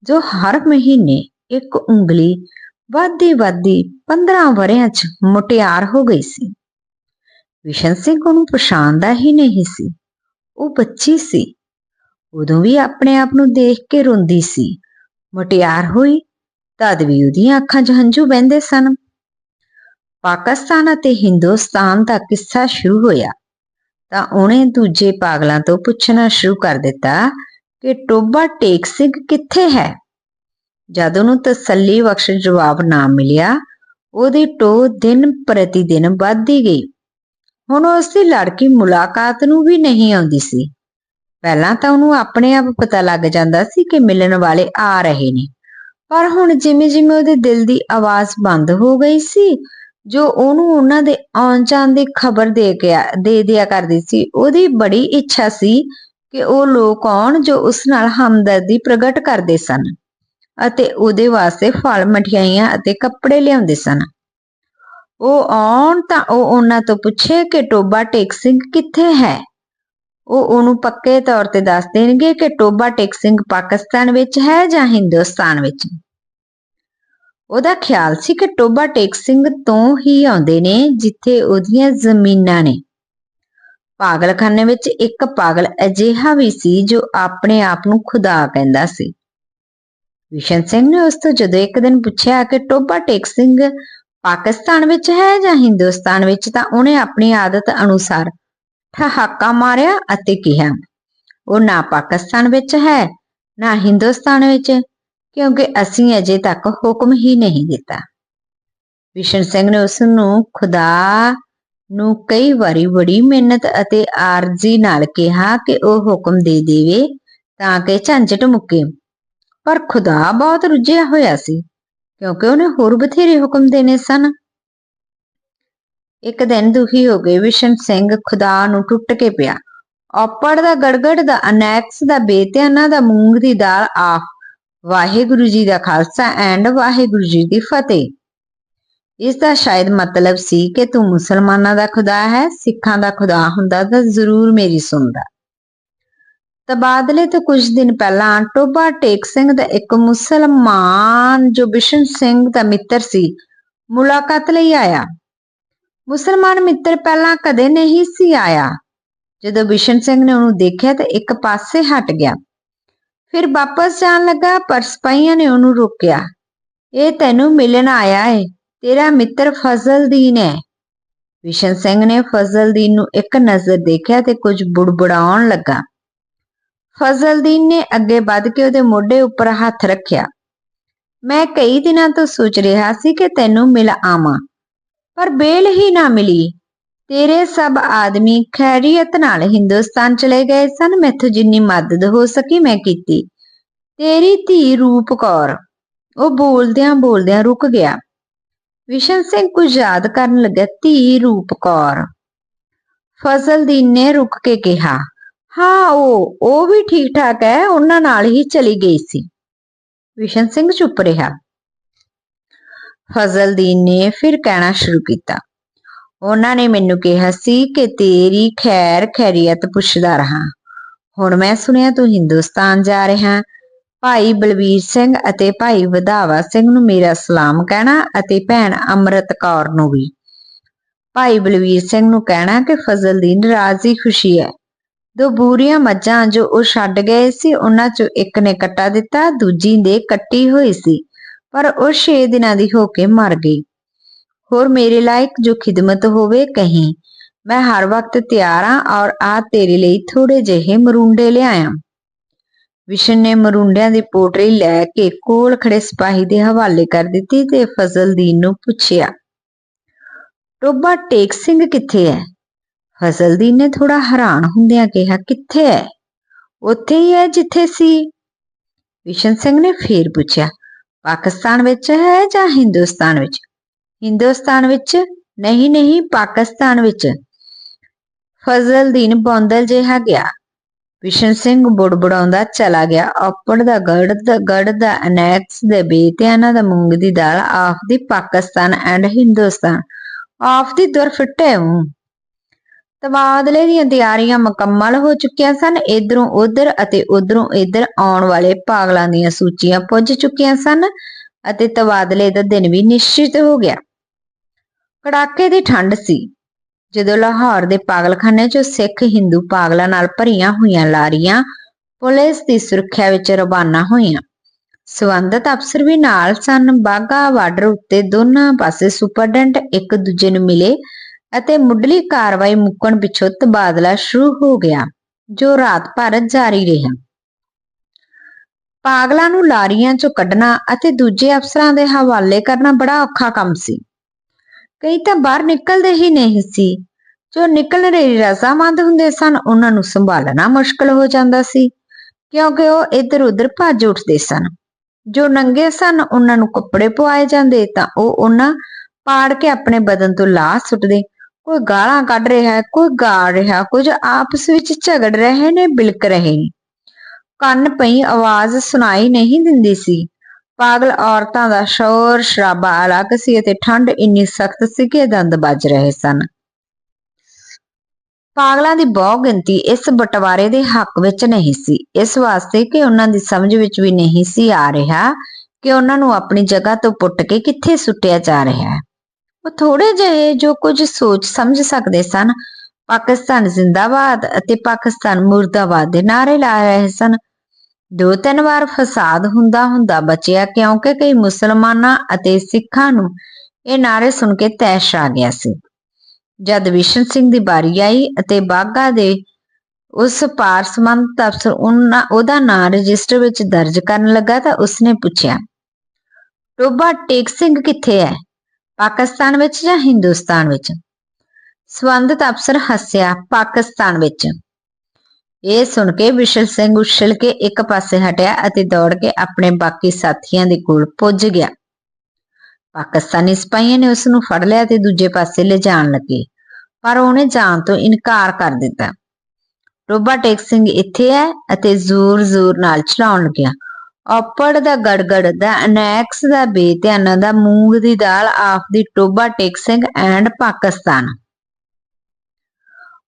Speaker 1: ਜੋ ਹਰ ਮਹੀਨੇ ਇੱਕ ਉਂਗਲੀ ਵੱਧਦੀ ਵੱਧਦੀ 15 ਵਰਿਆਂ 'ਚ ਮੁਟਿਆਰ ਹੋ ਗਈ ਸੀ। ਵਿਸ਼ਨ ਸਿੰਘ ਉਹਨੂੰ ਪਛਾਣਦਾ ਹੀ ਨਹੀਂ ਸੀ। ਉਹ ਬੱਚੀ ਸੀ। ਉਦੋਂ ਵੀ ਆਪਣੇ ਆਪ ਨੂੰ ਦੇਖ ਕੇ ਰੋਂਦੀ ਸੀ। ਮੁਟਿਆਰ ਹੋਈ, ਤਦ ਵੀ ਉਹਦੀਆਂ ਅੱਖਾਂ 'ਚ ਹੰਝੂ ਵਹਿੰਦੇ ਸਨ। ਪਾਕਿਸਤਾਨ ਅਤੇ ਹਿੰਦੁਸਤਾਨ ਦਾ ਕਿੱਸਾ ਸ਼ੁਰੂ ਹੋਇਆ। ਤਾਂ ਉਹਨੇ ਦੂਜੇ ਪਾਗਲਾਂ ਤੋਂ ਪੁੱਛਣਾ ਸ਼ੁਰੂ ਕਰ ਦਿੱਤਾ ਕਿ ਟੋਬਾ ਟੇਕ ਸਿੰਘ ਕਿੱਥੇ ਹੈ? ਜਦ ਉਹਨੂੰ ਤਸੱਲੀ ਬਖਸ਼ ਜਵਾਬ ਨਾ ਮਿਲਿਆ, ਉਹਦੀ ਟੋ ਦਿਨ ਪ੍ਰਤੀ ਦਿਨ ਵੱਧਦੀ ਗਈ। ਹੁਣ ਉਸ ਦੀ ਲੜਕੀ ਮੁਲਾਕਾਤ ਨੂੰ ਵੀ ਨਹੀਂ ਆਉਂਦੀ ਸੀ। ਪਹਿਲਾਂ ਤਾਂ ਉਹਨੂੰ ਆਪਣੇ ਆਪ ਪਤਾ ਲੱਗ ਜਾਂਦਾ ਸੀ ਕਿ ਮਿਲਣ ਵਾਲੇ ਆ ਰਹੇ ਨੇ। ਪਰ ਹੁਣ ਜਿਵੇਂ ਜਿਵੇਂ ਉਹਦੇ ਦਿਲ ਦੀ ਆਵਾਜ਼ ਬੰਦ ਹੋ ਗਈ ਸੀ, ਜੋ ਉਹਨੂੰ ਉਹਨਾਂ ਦੇ ਆਉਣ ਜਾਣ ਦੀ ਖਬਰ ਦੇ ਕੇ ਦੇ ਦਿਆ ਕਰਦੀ ਸੀ, ਉਹਦੀ ਬੜੀ ਇੱਛਾ ਸੀ ਕਿ ਉਹ ਲੋਕ ਆਉਣ ਜੋ ਉਸ ਨਾਲ ਹਮਦਰਦੀ ਪ੍ਰਗਟ ਕਰਦੇ ਸਨ ਅਤੇ ਉਹਦੇ ਵਾਸਤੇ ਫਲ ਮਠਿਆਈਆਂ ਅਤੇ ਕੱਪੜੇ ਲਿਆਉਂਦੇ ਸਨ। ਉਹ ਆਉਣ ਤਾਂ ਉਹ ਉਹਨਾਂ ਤੋਂ ਪੁੱਛੇ ਕਿ ਟੋਬਾ ਟੇਕ ਸਿੰਘ ਕਿੱਥੇ ਹੈ? ਉਹ ਉਹਨੂੰ ਪੱਕੇ ਤੌਰ ਤੇ ਦੱਸ ਦੇਣਗੇ ਕਿ ਟੋਬਾ ਟੇਕ ਸਿੰਘ ਪਾਕਿਸਤਾਨ ਵਿੱਚ ਹੈ ਜਾਂ ਹਿੰਦੁਸਤਾਨ ਵਿੱਚ ਉਹਦਾ ਖਿਆਲ ਸੀ ਕਿ ਟੋਬਾ ਟੇਕ ਸਿੰਘ ਤੋਂ ਹੀ ਆਉਂਦੇ ਨੇ, ਜਿੱਥੇ ਉਹਦੀਆਂ ਜ਼ਮੀਨਾਂ ਨੇ। ਪਾਗਲਖਾਨੇ ਵਿੱਚ ਇੱਕ ਪਾਗਲ ਅਜਿਹਾ ਵੀ ਸੀ ਜੋ ਆਪਣੇ ਆਪ ਨੂੰ ਖੁਦਾ ਕਹਿੰਦਾ ਸੀ। ਵਿਸ਼ਨ ਸਿੰਘ ਨੇ ਉਸ ਤੋਂ ਜਦੋਂ ਇੱਕ ਦਿਨ ਪੁੱਛਿਆ ਕਿ ਟੋਬਾ ਟੇਕ ਸਿੰਘ ਪਾਕਿਸਤਾਨ ਵਿੱਚ ਹੈ ਜਾਂ ਹਿੰਦੁਸਤਾਨ ਵਿੱਚ, ਤਾਂ ਉਹਨੇ ਆਪਣੀ ਆਦਤ ਅਨੁਸਾਰ ਠਹਾਕਾ ਮਾਰਿਆ ਅਤੇ ਕਿਹਾ, ਉਹ ਨਾ ਪਾਕਿਸਤਾਨ ਵਿੱਚ ਹੈ, ਨਾ ਹਿੰਦੁਸਤਾਨ ਵਿੱਚ, ਕਿਉਂਕਿ ਅਸੀਂ ਅਜੇ ਤੱਕ ਹੁਕਮ ਹੀ ਨਹੀਂ ਦਿੱਤਾ। ਵਿਸ਼ਨ ਸਿੰਘ ਨੇ ਉਸ ਨੂੰ ਖੁਦਾ ਨੂੰ ਕਈ ਵਾਰੀ ਬੜੀ ਮਿਹਨਤ ਅਤੇ ਆਰਜ਼ੀ ਨਾਲ ਕਿਹਾ ਕਿ ਉਹ ਹੁਕਮ ਦੇ ਦੇਵੇ ਤਾਂ ਕਿ ਝੰਜਟ ਮੁੱਕੇ। ਪਰ ਖੁਦਾ ਬਹੁਤ ਰੁੱਝਿਆ ਹੋਇਆ ਸੀ, ਕਿਉਂਕਿ ਉਹਨੇ ਹੋਰ ਬਥੇਰੇ ਹੁਕਮ ਦੇਣੇ ਸਨ। ਇੱਕ ਦਿਨ ਦੁਖੀ ਹੋ ਗਏ। ਵਿਸ਼ਨ ਸਿੰਘ ਖੁਦਾ ਨੂੰ ਟੁੱਟ ਕੇ ਪਿਆ। ਔਪੜ ਦਾ ਗੜਗੜ ਦਾ, ਅਨੈਕਸ ਦਾ, ਬੇਤਿਆਨਾ ਦਾ, ਮੂੰਗ ਦੀ ਦਾਲ ਆਫ ਵਾਹਿਗੁਰੂ ਜੀ ਦਾ ਖਾਲਸਾ ਐਂਡ ਵਾਹਿਗੁਰੂ ਜੀ ਦੀ ਫਤਿਹ। ਇਸ ਦਾ ਸ਼ਾਇਦ ਮਤਲਬ ਸੀ ਕਿ ਤੂੰ ਮੁਸਲਮਾਨਾਂ ਦਾ ਖੁਦਾ ਹੈ, ਸਿੱਖਾਂ ਦਾ ਖੁਦਾ ਹੁੰਦਾ ਤਾਂ ਜ਼ਰੂਰ ਮੇਰੀ ਸੁਣਦਾ। ਤਬਾਦਲੇ ਤੋਂ ਕੁਝ ਦਿਨ ਪਹਿਲਾਂ ਟੋਬਾ ਟੇਕ ਸਿੰਘ ਦਾ ਇੱਕ ਮੁਸਲਮਾਨ ਜੋ ਬਿਸ਼ਨ ਸਿੰਘ ਦਾ ਮਿੱਤਰ ਸੀ, ਮੁਲਾਕਾਤ ਲਈ ਆਇਆ। ਮੁਸਲਮਾਨ ਮਿੱਤਰ ਪਹਿਲਾਂ ਕਦੇ ਨਹੀਂ ਸੀ ਆਇਆ। ਜਦੋਂ ਬਿਸ਼ਨ ਸਿੰਘ ਨੇ ਉਹਨੂੰ ਦੇਖਿਆ ਤਾਂ ਇੱਕ ਪਾਸੇ ਹਟ ਗਿਆ। ਫਿਰ ਵਾਪਸ ਜਾਣ ਲੱਗਾ ਪਰ ਸਿਪਾਹੀਆਂ ਨੇ ਉਹਨੂੰ ਰੋਕਿਆ। ਇਹ ਤੈਨੂੰ ਮਿਲਣ ਆਇਆ ਏ, ਤੇਰਾ ਮਿੱਤਰ ਫਜ਼ਲਦੀਨ ਹੈ। ਵਿਸ਼ਨ ਸਿੰਘ ਨੇ ਫਜ਼ਲਦੀਨ ਨੂੰ ਇੱਕ ਨਜ਼ਰ ਦੇਖਿਆ ਤੇ ਕੁਝ ਬੁੜਬੁੜਾਉਣ ਲੱਗਾ। ਫਜ਼ਲਦੀਨ ਨੇ ਅੱਗੇ ਵੱਧ ਕੇ ਉਹਦੇ ਮੋਢੇ ਉੱਪਰ ਹੱਥ ਰੱਖਿਆ। ਮੈਂ ਕਈ ਦਿਨਾਂ ਤੋਂ ਸੋਚ ਰਿਹਾ ਸੀ ਕਿ ਤੈਨੂੰ ਮਿਲ ਆਵਾਂ। ਪਰ ਬੇਲ ਹੀ ਨਾ ਮਿਲੀ। ਤੇਰੇ ਸਭ ਆਦਮੀ ਖੈਰੀਅਤ ਨਾਲ ਹਿੰਦੁਸਤਾਨ ਚਲੇ ਗਏ ਸਨ। ਮੈਥੋਂ ਜਿੰਨੀ ਮਦਦ ਹੋ ਸਕੀ ਮੈਂ ਕੀਤੀ। ਤੇਰੀ ਧੀ ਰੂਪ ਕੌਰ। ਉਹ ਬੋਲਦਿਆਂ ਬੋਲਦਿਆਂ ਰੁਕ ਗਿਆ। ਵਿਸ਼ਨ ਸਿੰਘ ਕੁਝ ਯਾਦ ਕਰਨ ਲੱਗਾ, ਧੀ ਰੂਪ ਕੌਰ। ਫਜ਼ਲਦੀਨ ਨੇ ਰੁਕ ਕੇ ਕਿਹਾ, ਹਾਂ, ਉਹ ਉਹ ਵੀ ਠੀਕ ਠਾਕ ਹੈ। ਉਹਨਾਂ ਨਾਲ ਹੀ ਚਲੀ ਗਈ ਸੀ। ਵਿਸ਼ਨ ਸਿੰਘ ਚੁੱਪ ਰਿਹਾ। ਫਜ਼ਲਦੀਨ ਨੇ ਫਿਰ ਕਹਿਣਾ ਸ਼ੁਰੂ ਕੀਤਾ। ਉਹਨਾਂ ਨੇ ਮੈਨੂੰ ਕਿਹਾ ਸੀ ਕਿ ਤੇਰੀ ਖੈਰ ਖੈਰੀਅਤ ਪੁੱਛਦਾ ਰਹਾ। ਹੁਣ ਮੈਂ ਸੁਣਿਆ ਤੂੰ ਹਿੰਦੁਸਤਾਨ ਜਾ ਰਿਹਾ। ਭਾਈ ਬਲਵੀਰ ਸਿੰਘ ਅਤੇ ਭਾਈ ਵਧਾਵਾ ਸਿੰਘ ਨੂੰ ਮੇਰਾ ਸਲਾਮ ਕਹਿਣਾ ਅਤੇ ਭੈਣ ਅੰਮ੍ਰਿਤ ਕੌਰ ਨੂੰ ਵੀ। ਭਾਈ ਬਲਵੀਰ ਸਿੰਘ ਨੂੰ ਕਹਿਣਾ ਕਿ ਫਜ਼ਲਦੀਨ ਰਾਜ਼ੀ ਖੁਸ਼ੀ ਹੈ। ਦੋ ਬੂਰੀਆਂ ਮੱਝਾਂ ਜੋ ਉਹ ਛੱਡ ਗਏ ਸੀ, ਉਹਨਾਂ ਚੋਂ ਇੱਕ ਨੇ ਕੱਟਾ ਦਿੱਤਾ, ਦੂਜੀ ਦੇ ਕੱਟੀ ਹੋਈ ਸੀ। ਪਰ ਉਹ 6 ਦਿਨਾਂ ਦੀ ਹੋ ਕੇ ਮਰ ਗਈ। ਹੋਰ ਮੇਰੇ ਲਾਇਕ ਜੋ ਖਿਦਮਤ ਹੋਵੇ ਕਹੀਂ, ਮੈਂ ਹਰ ਵਕਤ ਤਿਆਰ ਹਾਂ ਔਰ ਆ ਤੇਰੇ ਲਈ ਥੋੜੇ ਜਿਹੇ ਮਰੂੰਡੇ ਲਿਆਇਆ। ਵਿਸ਼ਨ ਨੇ ਮਰੂੰਡਿਆਂ ਦੀ ਪੋਟਰੀ ਲੈ ਕੇ ਕੋਲ ਖੜੇ ਸਿਪਾਹੀ ਦੇ ਹਵਾਲੇ ਕਰ ਦਿੱਤੀ ਤੇ ਫਜ਼ਲਦੀਨ ਨੂੰ ਪੁੱਛਿਆ, ਟੋਬਾ ਟੇਕ ਸਿੰਘ ਕਿੱਥੇ ਹੈ ਫਜ਼ਲਦੀਨ ਨੇ ਥੋੜਾ ਹੈਰਾਨ ਹੁੰਦਿਆਂ ਕਿਹਾ, ਕਿੱਥੇ ਹੈ ਉੱਥੇ ਹੀ ਹੈ ਜਿੱਥੇ ਸੀ? ਵਿਸ਼ਨ ਸਿੰਘ ਨੇ ਫੇਰ ਪੁੱਛਿਆ ਪਾਕਿਸਤਾਨ ਵਿੱਚ ਹੈ ਜਾਂ ਹਿੰਦੁਸਤਾਨ ਵਿੱਚ? ਹਿੰਦੁਸਤਾਨ ਵਿੱਚ ਨਹੀਂ ਨਹੀਂ, ਪਾਕਿਸਤਾਨ ਵਿੱਚ। ਫਜ਼ਲਦੀਨ ਬੌਂਦਲ ਜਿਹਾ ਗਿਆ। ਵਿਸ਼ਨ ਸਿੰਘ ਬੁੜਬੁੜਾਉਂਦਾ ਚਲਾ ਗਿਆ। ਆਪੜ ਦਾ ਗੜ ਦਾ ਗੜ ਦਾ ਅਨੈਕਸ ਦੇ ਬੇਤਿਆਨਾ ਦਾ ਮੂੰਗ ਦੀ ਦਾਲ ਆਫ ਦੀ ਪਾਕਿਸਤਾਨ ਐਂਡ ਹਿੰਦੁਸਤਾਨ। ਆਫ ਦੀ ਦੁਰ ਫਿੱਟੇ ਹੂੰ। ਤਬਾਦਲੇ ਦੀਆਂ ਤਿਆਰੀਆਂ ਮੁਕੰਮਲ ਹੋ ਚੁੱਕੀਆਂ ਸਨ। ਇਧਰੋਂ ਉਧਰ ਅਤੇ ਉਧਰੋਂ ਇਧਰ ਆਉਣ ਵਾਲੇ ਪਾਗਲਾਂ ਦੀਆਂ ਸੂਚੀਆਂ ਪੁੱਜ ਚੁੱਕੀਆਂ ਸਨ ਅਤੇ ਤਬਾਦਲੇ ਦਾ ਦਿਨ ਵੀ ਨਿਸ਼ਚਿਤ ਹੋ ਗਿਆ। ਕੜਾਕੇ ਦੀ ਠੰਡ ਸੀ। ਜਦੋਂ ਲਾਹੌਰ ਦੇ ਪਾਗਲਖਾਨੇ 'ਚੋਂ ਸਿੱਖ ਹਿੰਦੂ ਪਾਗਲਾਂ ਨਾਲ ਭਰੀਆਂ ਹੋਈਆਂ ਲਾਰੀਆਂ ਪੁਲਿਸ ਦੀ ਸੁਰੱਖਿਆ ਵਿੱਚ ਰਵਾਨਾ ਹੋਈਆਂ। ਸਬੰਧਤ ਅਫਸਰ ਵੀ ਨਾਲ ਸਨ। ਬਾਗਾ ਬਾਰਡਰ ਉੱਤੇ ਦੋਨਾਂ ਪਾਸੇ ਸੁਪਰਡੈਂਟ ਇੱਕ ਦੂਜੇ ਨੂੰ ਮਿਲੇ ਅਤੇ ਮੁੱਢਲੀ ਕਾਰਵਾਈ ਮੁੱਕਣ ਪਿੱਛੋਂ ਤਬਾਦਲਾ ਸ਼ੁਰੂ ਹੋ ਗਿਆ, ਜੋ ਰਾਤ ਭਰ ਜਾਰੀ ਰਿਹਾ। ਪਾਗਲਾਂ ਨੂੰ ਲਾਰੀਆਂ 'ਚੋਂ ਕੱਢਣਾ ਅਤੇ ਦੂਜੇ ਅਫਸਰਾਂ ਦੇ ਹਵਾਲੇ ਕਰਨਾ ਬੜਾ ਔਖਾ ਕੰਮ ਸੀ। ਕਈ ਤਾਂ ਬਾਹਰ ਨਿਕਲਦੇ ਹੀ ਨਹੀਂ ਸੀ, ਜੋ ਨਿਕਲਣ ਲਈ ਰਜ਼ਾਮੰਦ ਹੁੰਦੇ ਸਨ, ਉਹਨਾਂ ਨੂੰ ਸੰਭਾਲਣਾ ਮੁਸ਼ਕਲ ਹੋ ਜਾਂਦਾ ਸੀ, ਕਿਉਂਕਿ ਉਹ ਇੱਧਰ ਉੱਧਰ ਭੱਜ ਉੱਠਦੇ ਸਨ। ਜੋ ਨੰਗੇ ਸਨ, ਉਹਨਾਂ ਨੂੰ ਕੱਪੜੇ ਪਵਾਏ ਜਾਂਦੇ ਤਾਂ ਉਹ ਉਹਨਾਂ ਪਾੜ ਕੇ ਆਪਣੇ ਬਦਨ ਤੋਂ ਲਾਹ ਸੁੱਟਦੇ ਕੋਈ ਗਾਲਾਂ ਕੱਢ ਰਿਹਾ ਹੈ, ਕੋਈ ਗਾ ਰਿਹਾ, ਕੁਝ ਆਪਸ ਵਿੱਚ ਝਗੜ ਰਹੇ ਨੇ, ਬਿਲਕ ਰਹੇ ਨੇ। ਕੰਨ ਪਈ, ਆਵਾਜ਼ ਸੁਣਾਈ ਨਹੀਂ ਦਿੰਦੀ ਸੀ। ਪਾਗਲ ਔਰਤਾਂ ਦਾ ਸ਼ੋਰ ਸ਼ਰਾਬਾ ਅਲੱਗ ਸੀ ਅਤੇ ਠੰਡ ਇੰਨੀ ਸਖਤ ਸੀ ਕਿ ਦੰਦ ਵੱਜ ਰਹੇ ਸਨ। ਪਾਗਲਾਂ ਦੀ ਬਹੁ ਗਿਣਤੀ ਇਸ ਬਟਵਾਰੇ ਦੇ ਹੱਕ ਵਿੱਚ ਨਹੀਂ ਸੀ। ਇਸ ਵਾਸਤੇ ਕਿ ਉਹਨਾਂ ਦੀ ਸਮਝ ਵਿੱਚ ਵੀ ਨਹੀਂ ਸੀ ਆ ਰਿਹਾ ਕਿ ਉਹਨਾਂ ਨੂੰ ਆਪਣੀ ਜਗ੍ਹਾ ਤੋਂ ਪੁੱਟ ਕੇ ਕਿੱਥੇ ਸੁੱਟਿਆ ਜਾ ਰਿਹਾ ਹੈ। ਉਹ ਥੋੜੇ ਜਿਹੇ ਜੋ ਕੁਝ ਸੋਚ ਸਮਝ ਸਕਦੇ ਸਨ, ਪਾਕਿਸਤਾਨ ਜ਼ਿੰਦਾਬਾਦ ਅਤੇ ਪਾਕਿਸਤਾਨ ਮੁਰਦਾਬਾਦ ਦੇ ਨਾਰੇ ਲਾ ਰਹੇ ਸਨ। ਦੋ ਤਿੰਨ ਵਾਰ ਫਸਾਦ ਹੁੰਦਾ ਹੁੰਦਾ ਬਚਿਆ ਕਿਉਂਕਿ ਕਈ ਮੁਸਲਮਾਨਾਂ ਅਤੇ ਸਿੱਖਾਂ ਨੂੰ ਇਹ ਨਾਰੇ ਸੁਣ ਕੇ ਤੈਸ਼ ਆ ਗਿਆ ਸੀ। ਜਦ ਵਿਸ਼ਨ ਸਿੰਘ ਦੀ ਬਾਰੀ ਆਈ ਅਤੇ ਬਾਗਾ ਦੇ ਉਸ ਪਾਰ ਸੰਬੰਧਤ ਅਫਸਰ ਉਹਨਾਂ, ਉਹਦਾ ਨਾਂ ਰਜਿਸਟਰ ਵਿੱਚ ਦਰਜ ਕਰਨ ਲੱਗਾ ਤਾਂ ਉਸਨੇ ਪੁੱਛਿਆ ਟੋਬਾ ਟੇਕ ਸਿੰਘ ਕਿੱਥੇ ਹੈ? ਪਾਕਿਸਤਾਨ ਵਿੱਚ ਜਾਂ ਹਿੰਦੁਸਤਾਨ ਵਿੱਚ? ਸਬੰਧਤ ਅਫਸਰ ਹੱਸਿਆ, ਪਾਕਿਸਤਾਨ ਵਿੱਚ। ਇਹ ਸੁਣ ਕੇ ਵਿਸ਼ਲ ਸਿੰਘ ਉਛਲ ਕੇ ਇੱਕ ਪਾਸੇ ਹਟਿਆ ਅਤੇ ਦੌੜ ਕੇ ਆਪਣੇ ਬਾਕੀ ਸਾਥੀਆਂ ਦੇ ਕੋਲ ਪੁੱਜ ਗਿਆ। ਪਾਕਿਸਤਾਨੀ ਸਿਪਾਹੀਆਂ ਨੇ ਉਸ ਨੂੰ ਫੜ ਲਿਆ ਤੇ ਦੂਜੇ ਪਾਸੇ ਲਿਜਾਣ ਲੱਗੇ, ਪਰ ਉਹਨੇ ਜਾਣ ਤੋਂ ਇਨਕਾਰ ਕਰ ਦਿੱਤਾ। ਰੋਬਾ ਟੇਕ ਸਿੰਘ ਇੱਥੇ ਹੈ ਅਤੇ ਜ਼ੋਰ-ਜ਼ੋਰ ਨਾਲ ਚਲਾਉਣ ਲੱਗਿਆ। ਔਪੜ ਦਾ ਗੜਗੜ ਦਾ, ਅਨੈਕਸ ਦਾ ਬੇਧਿਆਨਾ ਦਾ ਮੂੰਗ ਦੀ ਦਾਲ ਆਫ ਦੀ ਟੋਬਾ ਟੇਕ ਸਿੰਘ ਐਂਡ ਪਾਕਿਸਤਾਨ।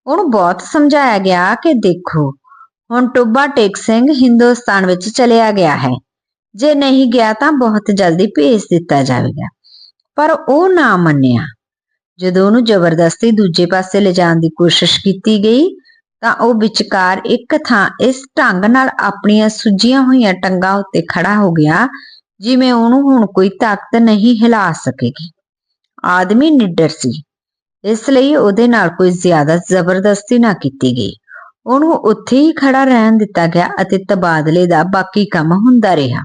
Speaker 1: ਉਹਨੂੰ ਬਹੁਤ ਸਮਝਾਇਆ ਗਿਆ ਕਿ ਦੇਖੋ, ਹੁਣ ਟੋਬਾ ਟੇਕ ਸਿੰਘ ਹਿੰਦੁਸਤਾਨ ਵਿੱਚ ਚਲਿਆ ਗਿਆ ਹੈ। ਜੇ ਨਹੀਂ ਗਿਆ ਤਾਂ ਬਹੁਤ ਜਲਦੀ ਭੇਜ ਦਿੱਤਾ ਜਾਵੇਗਾ। ਪਰ ਉਹ ਨਾ ਮੰਨਿਆ। ਜਦੋਂ ਉਹਨੂੰ ਜ਼ਬਰਦਸਤੀ ਦੂਜੇ ਪਾਸੇ ਲਿਜਾਣ ਦੀ ਕੋਸ਼ਿਸ਼ ਕੀਤੀ ਗਈ ਤਾਂ ਉਹ ਵਿਚਕਾਰ ਇੱਕ ਥਾਂ ਇਸ ਢੰਗ ਨਾਲ ਆਪਣੀਆਂ ਸੁੱਜੀਆਂ ਹੋਈਆਂ ਟੰਗਾਂ ਉੱਤੇ ਖੜਾ ਹੋ ਗਿਆ, ਜਿਵੇਂ ਉਹਨੂੰ ਹੁਣ ਕੋਈ ਤਾਕਤ ਨਹੀਂ ਹਿਲਾ ਸਕੇਗੀ। ਆਦਮੀ ਨਿੱਡਰ ਸੀ। ਇਸ ਲਈ ਉਹਦੇ ਨਾਲ ਕੋਈ ਜ਼ਿਆਦਾ ਜ਼ਬਰਦਸਤੀ ਨਾ ਕੀਤੀ ਗਈ। ਉਹਨੂੰ ਉੱਥੇ ਹੀ ਖੜਾ ਰਹਿਣ ਦਿੱਤਾ ਗਿਆ ਅਤੇ ਤਬਾਦਲੇ ਦਾ ਬਾਕੀ ਕੰਮ ਹੁੰਦਾ ਰਿਹਾ।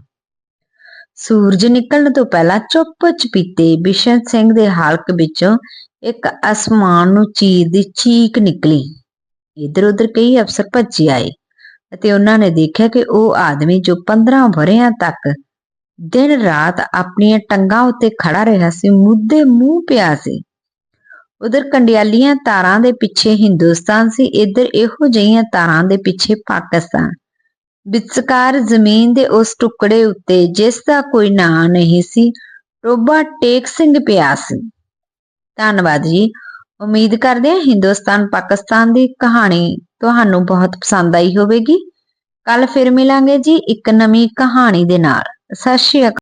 Speaker 1: ਸੂਰਜ ਨਿਕਲਣ ਤੋਂ ਪਹਿਲਾਂ ਚੁੱਪ ਚਪੀਤੇ ਬਿਸ਼ਨ ਸਿੰਘ ਦੇ ਹਲਕ ਵਿੱਚੋਂ ਇੱਕ ਅਸਮਾਨ ਨੂੰ ਚੀਰ ਦੀ ਚੀਕ ਨਿਕਲੀ। ਇੱਧਰ ਉਧਰ ਕਈ ਅਫਸਰ ਭੱਜੇ ਆਏ ਅਤੇ ਉਹਨਾਂ ਨੇ ਦੇਖਿਆ ਕਿ ਉਹ ਆਦਮੀ ਜੋ 15 ਵਰਿਆਂ ਤੱਕ ਦਿਨ ਰਾਤ ਆਪਣੀਆਂ ਟੰਗਾਂ ਉੱਤੇ ਖੜਾ ਰਿਹਾ ਸੀ, ਮੁੱਦੇ ਮੂੰਹ ਪਿਆ ਸੀ। ਉਧਰ ਕੰਡਿਆਲੀਆਂ ਤਾਰਾਂ ਦੇ ਪਿੱਛੇ ਹਿੰਦੁਸਤਾਨ ਸੀ, ਇੱਧਰ ਇਹੋ ਜਿਹੀਆਂ ਤਾਰਾਂ ਦੇ ਪਿੱਛੇ ਪਾਕਿਸਤਾਨ। ਵਿਚਕਾਰ ਜ਼ਮੀਨ ਦੇ ਉਸ ਟੁਕੜੇ ਉੱਤੇ ਜਿਸ ਦਾ ਕੋਈ ਨਾਂ ਨਹੀਂ ਸੀ ਟੋਬਾ ਟੇਕ ਸਿੰਘ ਪਿਆ ਸੀ। ਧੰਨਵਾਦ ਜੀ। ਉਮੀਦ ਕਰਦੇ ਹਾਂ ਹਿੰਦੁਸਤਾਨ ਪਾਕਿਸਤਾਨ ਦੀ ਕਹਾਣੀ ਤੁਹਾਨੂੰ ਬਹੁਤ ਪਸੰਦ ਆਈ ਹੋਵੇਗੀ। ਕੱਲ ਫਿਰ ਮਿਲਾਂਗੇ ਜੀ ਇੱਕ ਨਵੀਂ ਕਹਾਣੀ ਦੇ ਨਾਲ। ਸਤਿ ਸ਼੍ਰੀ ਅਕਾਲ।